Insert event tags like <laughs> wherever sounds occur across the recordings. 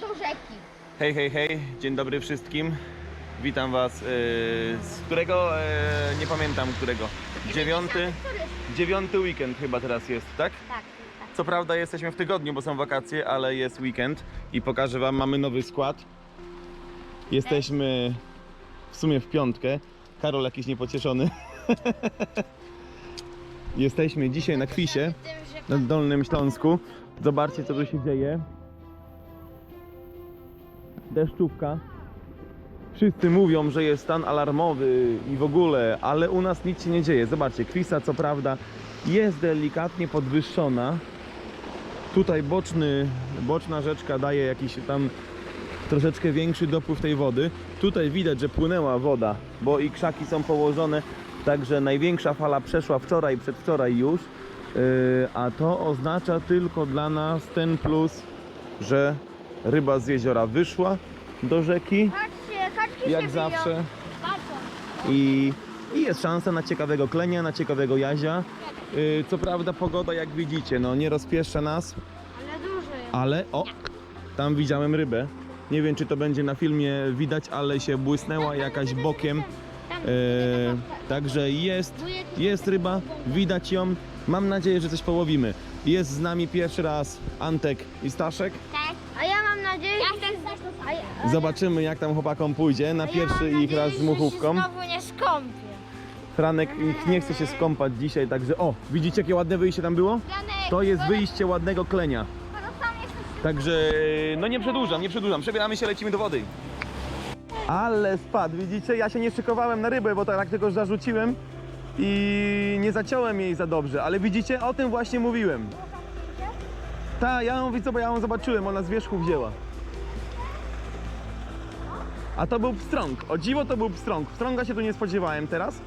do rzeki. Hej, hej, hej, dzień dobry wszystkim. Witam Was yy, z którego, yy, nie pamiętam którego, dziewiąty, dziewiąty weekend chyba teraz jest, tak? Tak, tak. Co prawda jesteśmy w tygodniu, bo są wakacje, ale jest weekend i pokażę Wam, mamy nowy skład. Jesteśmy w sumie w piątkę. Karol jakiś niepocieszony. <laughs> Jesteśmy dzisiaj na kwisie na Dolnym Śląsku. Zobaczcie co tu się dzieje. Deszczówka. Wszyscy mówią, że jest stan alarmowy i w ogóle, ale u nas nic się nie dzieje. Zobaczcie, kwisa co prawda jest delikatnie podwyższona. Tutaj boczny, boczna rzeczka daje jakiś tam troszeczkę większy dopływ tej wody. Tutaj widać, że płynęła woda, bo i krzaki są położone, także największa fala przeszła wczoraj, przedwczoraj już. Yy, a to oznacza tylko dla nas ten plus, że ryba z jeziora wyszła do rzeki, Patrzcie, kaczki się jak zawsze. I, I jest szansa na ciekawego klenia, na ciekawego jazia. Yy, co prawda pogoda, jak widzicie, no nie rozpieszcza nas, Ale duży ale o, tam widziałem rybę. Nie wiem, czy to będzie na filmie widać, ale się błysnęła jakaś bokiem. Tam, E, także jest, jest ryba, widać ją. Mam nadzieję, że coś połowimy. Jest z nami pierwszy raz Antek i Staszek. Tak. A ja mam nadzieję, ja że... Zobaczymy, jak tam chłopakom pójdzie na pierwszy ich raz z muchówką. Znowu nie skąpię. Franek ich nie chce się skąpać dzisiaj, także o, widzicie jakie ładne wyjście tam było? To jest wyjście ładnego klenia. Także no nie przedłużam, nie przedłużam. Przebieramy się, lecimy do wody. Ale spadł, widzicie? Ja się nie szykowałem na rybę, bo tak tylko zarzuciłem i nie zaciąłem jej za dobrze, ale widzicie, o tym właśnie mówiłem. Ta, ja ją widzę, bo ja ją zobaczyłem, ona z wierzchu wzięła. A to był pstrąg. O dziwo to był pstrąg. Pstrąga się tu nie spodziewałem teraz.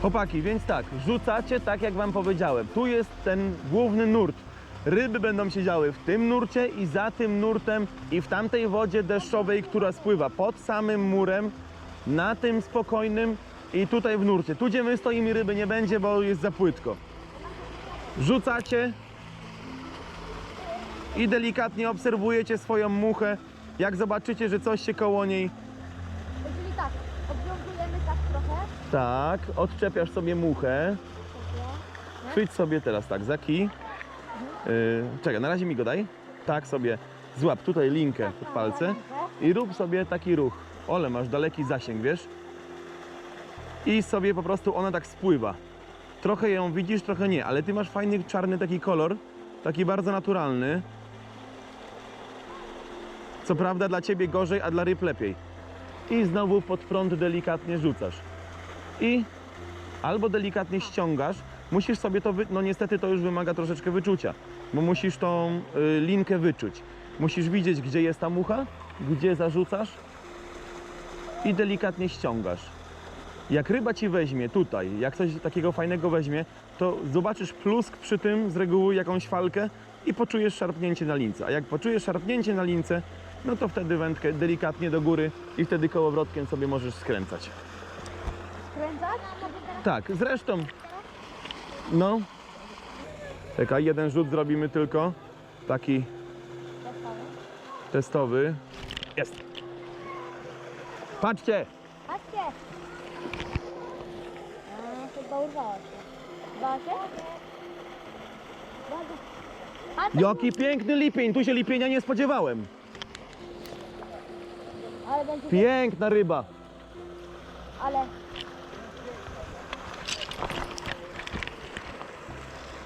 Chłopaki, więc tak, rzucacie tak jak wam powiedziałem. Tu jest ten główny nurt. Ryby będą siedziały w tym nurcie i za tym nurtem i w tamtej wodzie deszczowej, która spływa pod samym murem, na tym spokojnym i tutaj w nurcie. Tu gdzie my stoimy ryby nie będzie, bo jest za płytko. Rzucacie i delikatnie obserwujecie swoją muchę. Jak zobaczycie, że coś się koło niej Czyli tak, obwiązujemy tak trochę. Tak, odczepiasz sobie muchę. Chwyć sobie teraz tak za kij. Yy, czekaj, na razie mi go daj. Tak sobie złap tutaj linkę pod palce i rób sobie taki ruch. Ole, masz daleki zasięg, wiesz? I sobie po prostu ona tak spływa. Trochę ją widzisz, trochę nie, ale ty masz fajny czarny taki kolor, taki bardzo naturalny. Co prawda dla ciebie gorzej, a dla ryb lepiej. I znowu pod prąd delikatnie rzucasz i albo delikatnie ściągasz. Musisz sobie to, wy... no niestety to już wymaga troszeczkę wyczucia, bo musisz tą y, linkę wyczuć. Musisz widzieć, gdzie jest ta mucha, gdzie zarzucasz i delikatnie ściągasz. Jak ryba ci weźmie tutaj, jak coś takiego fajnego weźmie, to zobaczysz plusk przy tym, z reguły jakąś falkę i poczujesz szarpnięcie na lince. A jak poczujesz szarpnięcie na lince, no to wtedy wędkę delikatnie do góry i wtedy kołowrotkiem sobie możesz skręcać. Kręcać? Tak, zresztą. No. Czekaj, jeden rzut zrobimy tylko. Taki testowy. Jest. Patrzcie! Patrzcie. A, chyba urwała się. Urwała się? Bardzo. A to- Jaki piękny lipień! Tu się lipienia nie spodziewałem. Ale będzie... Piękna ryba. Ale...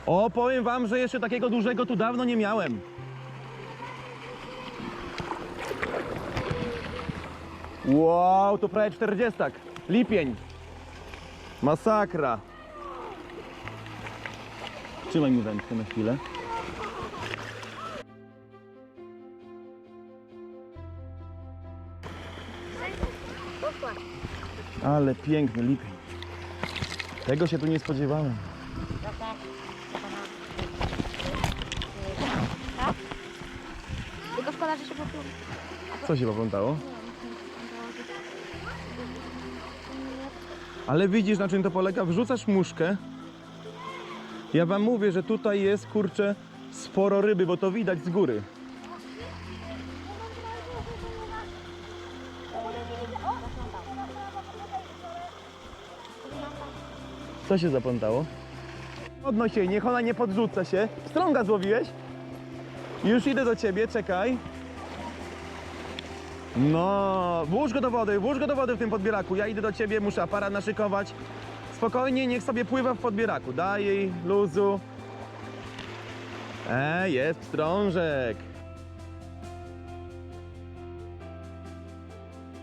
O, powiem wam, że jeszcze takiego dużego tu dawno nie miałem. Wow, to prawie 40. Lipień. Masakra. Trzymaj mi wędkę na chwilę. Ale piękny lipień. Tego się tu nie spodziewałem. Tylko szkoda, że się popluł. Co się poplątało? Ale widzisz na czym to polega? Wrzucasz muszkę. Ja wam mówię, że tutaj jest kurczę sporo ryby, bo to widać z góry. Co się zaplątało? Odnoś jej, niech ona nie podrzuca się. Strąga złowiłeś? Już idę do ciebie, czekaj. No, włóż go do wody, włóż go do wody w tym podbieraku. Ja idę do ciebie, muszę aparat naszykować. Spokojnie, niech sobie pływa w podbieraku. Daj jej luzu. E, jest strążek.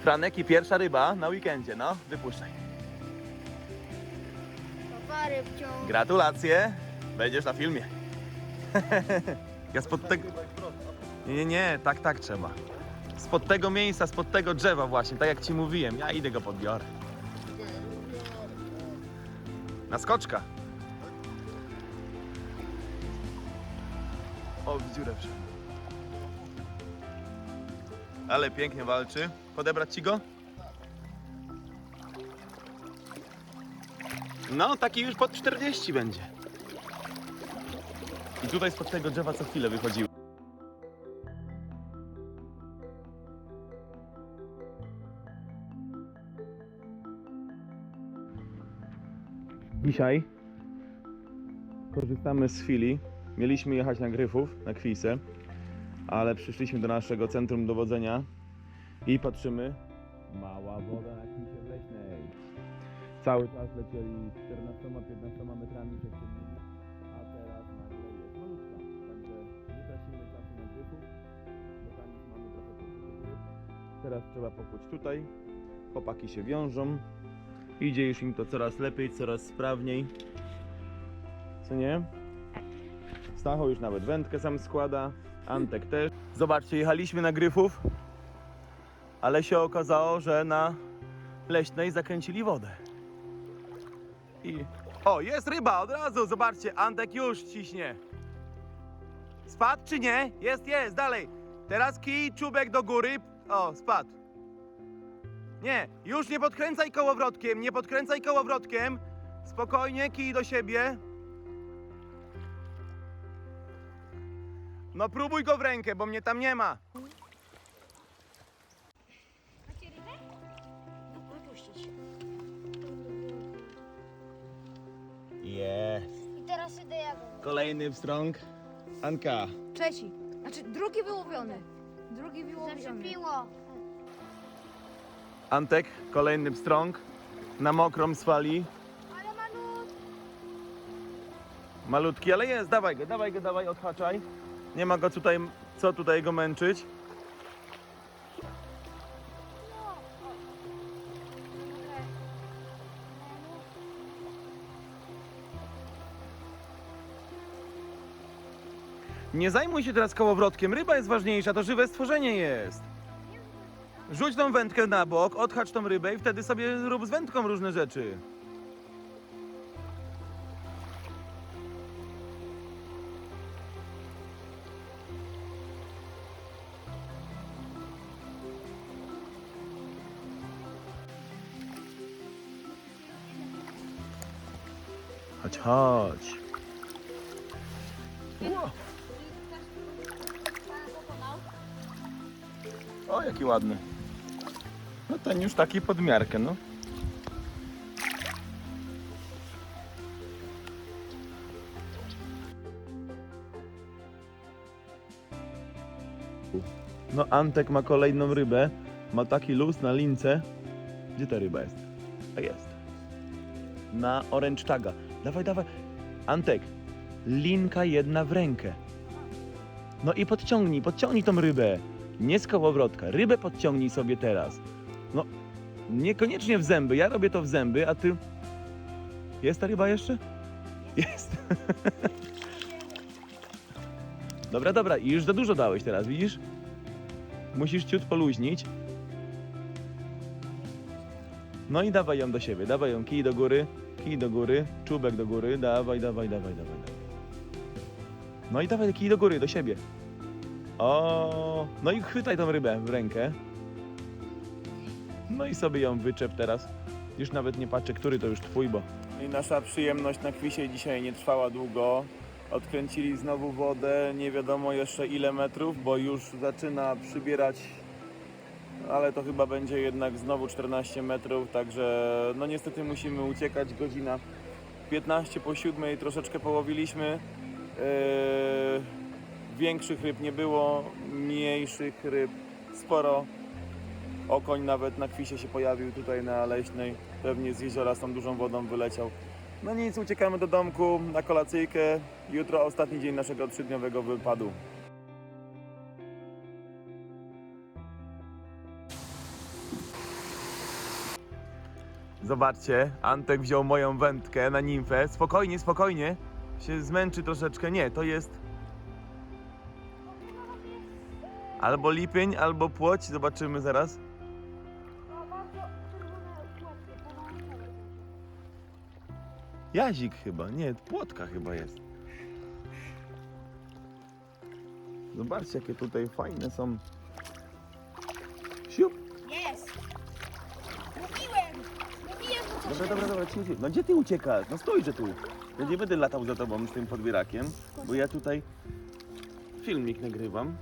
Franek i pierwsza ryba na weekendzie, no, wypuszczaj. Gratulacje, będziesz na filmie. <laughs> ja spod tego... Nie, nie, nie, tak, tak trzeba. Spod tego miejsca, spod tego drzewa właśnie, tak jak ci mówiłem, ja idę go podbiorę. Na skoczka. O, w dziurę wszedł. Ale pięknie walczy. Podebrać ci go? No, taki już pod 40 będzie. I tutaj spod tego drzewa co chwilę wychodziły. Dzisiaj korzystamy z chwili. Mieliśmy jechać na Gryfów, na Kwisę, ale przyszliśmy do naszego centrum dowodzenia i patrzymy. Mała woda. Cały czas lecieli 14-15 metrami sześciennymi, a teraz nagle jest malutka. Także nie tracimy czasu na punktu. Teraz trzeba popłyć tutaj. Chłopaki się wiążą. Idzie już im to coraz lepiej, coraz sprawniej. Co nie? Stacho już nawet wędkę sam składa. Antek też. Zobaczcie, jechaliśmy na Gryfów, ale się okazało, że na Leśnej zakręcili wodę. I... O, jest ryba, od razu, zobaczcie, Antek już ciśnie. Spadł czy nie? Jest, jest, dalej. Teraz kij, czubek do góry. O, spadł. Nie, już nie podkręcaj kołowrotkiem, nie podkręcaj kołowrotkiem. Spokojnie, kij do siebie. No próbuj go w rękę, bo mnie tam nie ma. Jest. I teraz idę ja. Kolejny wstrąg. Anka. Trzeci. Znaczy drugi wyłowiony. Drugi wyłowiony. Zaczepiło. Antek, kolejny pstrąg. Na mokrą z fali. Ale Manu, Malutki, ale jest, dawaj go, dawaj go, dawaj, odhaczaj. Nie ma go tutaj, co tutaj go męczyć. Nie zajmuj się teraz kołowrotkiem, ryba jest ważniejsza, to żywe stworzenie jest. Rzuć tą wędkę na bok, odhacz tą rybę i wtedy sobie rób z wędką różne rzeczy. Chodź, chodź. O, jaki ładny. No ten już taki pod miarkę, no. No Antek ma kolejną rybę. Ma taki luz na lince. Gdzie ta ryba jest? A jest. Na oręczczaga. Dawaj, dawaj. Antek, linka jedna w rękę. No i podciągnij, podciągnij tą rybę. Nie z kołowrotka. Rybę podciągnij sobie teraz. No, niekoniecznie w zęby. Ja robię to w zęby, a ty... Jest ta ryba jeszcze? Jest. <laughs> dobra, dobra. I już za dużo dałeś teraz, widzisz? Musisz ciut poluźnić. No i dawaj ją do siebie. Dawaj ją kij do góry, kij do góry, czubek do góry. Dawaj, dawaj, dawaj, dawaj. dawaj. No i dawaj kij do góry, do siebie. O, no i chwytaj tą rybę w rękę. No i sobie ją wyczep teraz. Już nawet nie patrzę, który to już twój, bo... I nasza przyjemność na kwisie dzisiaj nie trwała długo. Odkręcili znowu wodę, nie wiadomo jeszcze ile metrów, bo już zaczyna przybierać, ale to chyba będzie jednak znowu 14 metrów, także no niestety musimy uciekać. Godzina 15 po 7, troszeczkę połowiliśmy. Yy, większych ryb nie było, mniejszych ryb sporo. Okoń nawet na kwisie się pojawił tutaj na leśnej, pewnie z jeziora z tą dużą wodą wyleciał. No nic, uciekamy do domku na kolacyjkę. Jutro ostatni dzień naszego trzydniowego wypadu. Zobaczcie, Antek wziął moją wędkę na nimfę. Spokojnie, spokojnie. Się zmęczy troszeczkę. Nie, to jest albo lipień, albo płoć. Zobaczymy zaraz. Jazik chyba, nie, płotka chyba jest. Zobaczcie, jakie tutaj fajne są. Siup. Jest! Mówiłem! Mówiłem, że Dobra, dobra, dobra. No gdzie ty uciekasz? No stójże tu. Ja nie będę latał za tobą z tym podbierakiem, bo ja tutaj filmik nagrywam.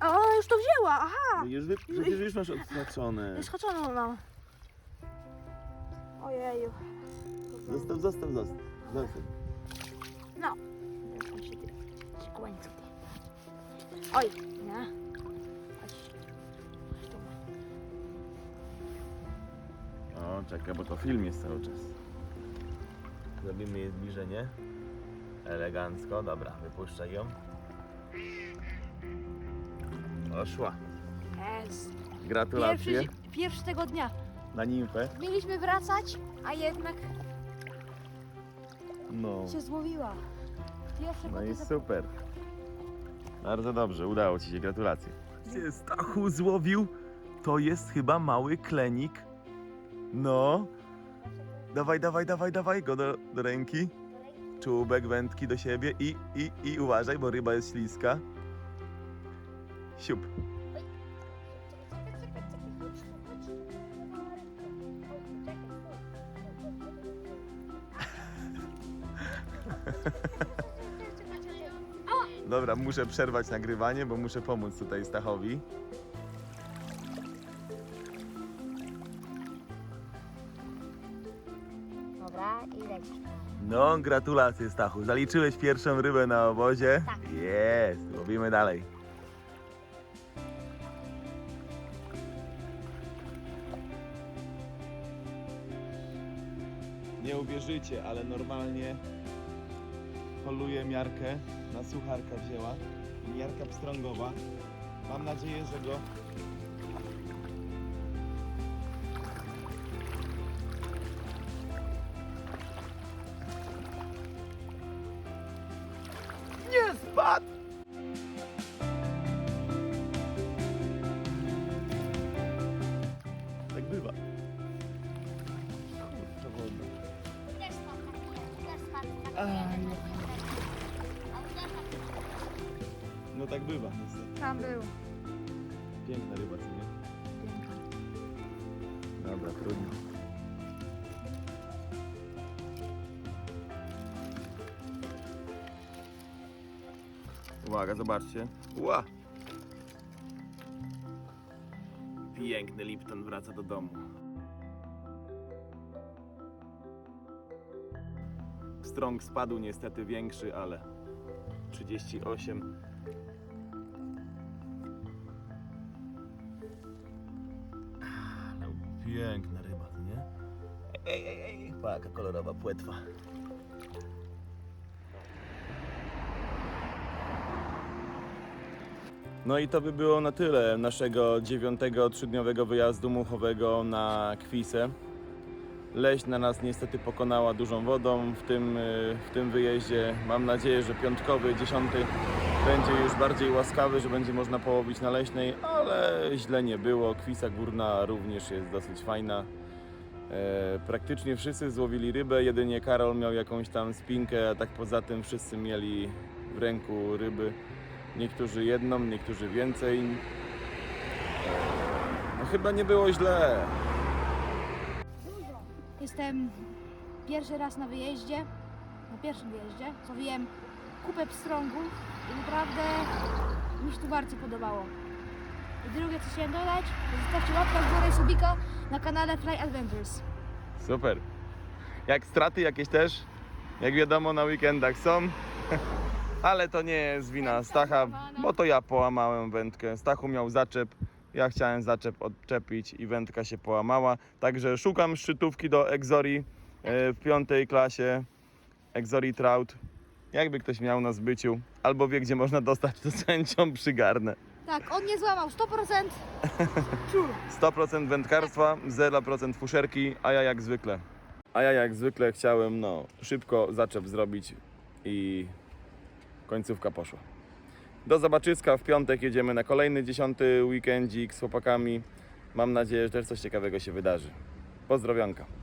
A ona już to wzięła, aha! No już, wy, przecież już masz odznaczone. Już haczoną mam. Ojeju. Zostaw, zostaw, zostaw. zostaw. No. Muszę się się łańcuch. Oj, nie. Chodź. Chodź tu. O, czekaj, bo to film jest cały czas. Zrobimy jej zbliżenie. Elegancko, dobra, wypuszczaj ją. Poszła. Jest. Gratulacje Pierwszy, pierwszy tego dnia. na nimfę. Mieliśmy wracać, a jednak No, się złowiła. Pierwsze no i super. Bardzo dobrze, udało Ci się, gratulacje. Stachu złowił? To jest chyba mały klenik. No. Dawaj, dawaj, dawaj, dawaj go do, do ręki. Czubek, wędki do siebie i, i, i uważaj, bo ryba jest śliska. Siup. <laughs> Dobra, muszę przerwać nagrywanie, bo muszę pomóc tutaj Stachowi. No, gratulacje Stachu. Zaliczyłeś pierwszą rybę na obozie. Tak. Jest, robimy dalej. Nie uwierzycie, ale normalnie holuję miarkę, na sucharka wzięła. Miarka pstrągowa. Mam nadzieję, że go No tak bywa niestety. Tam był. Piękna ryba, co nie? Dobra, trudno. Uwaga, zobaczcie. Ła! Piękny Lipton wraca do domu. Strąg spadł niestety większy, ale 38 Ale piękna ryba, nie? Ej, ej, ej, kolorowa płetwa. No i to by było na tyle naszego dziewiątego trzydniowego wyjazdu muchowego na Kwisę. Leśna nas niestety pokonała dużą wodą w tym, y, w tym wyjeździe. Mam nadzieję, że piątkowy, dziesiąty będzie już bardziej łaskawy, że będzie można połowić na leśnej, ale źle nie było. Kwisa górna również jest dosyć fajna. E, praktycznie wszyscy złowili rybę, jedynie Karol miał jakąś tam spinkę, a tak poza tym wszyscy mieli w ręku ryby. Niektórzy jedną, niektórzy więcej. E, no chyba nie było źle. Jestem pierwszy raz na wyjeździe, na pierwszym wyjeździe, co wiem kupę pstrągów i naprawdę mi się tu bardzo podobało. I drugie co chciałem dodać, zostawcie łapkę w górę subika na kanale Fly Adventures. Super. Jak straty jakieś też, jak wiadomo, na weekendach są. <laughs> Ale to nie jest wina Stacha, bo to ja połamałem wędkę. Stachu miał zaczep, ja chciałem zaczep odczepić i wędka się połamała. Także szukam szczytówki do Exori e, w piątej klasie. Exori Trout. Jakby ktoś miał na zbyciu, albo wie gdzie można dostać, to chęcią przygarnę. Tak, on nie złamał 100%. True. 100% wędkarstwa, 0% fuszerki, a ja jak zwykle. A ja jak zwykle chciałem, no, szybko zaczep zrobić i końcówka poszła. Do zobaczyska, w piątek jedziemy na kolejny dziesiąty weekendzik z chłopakami. Mam nadzieję, że też coś ciekawego się wydarzy. Pozdrowionka.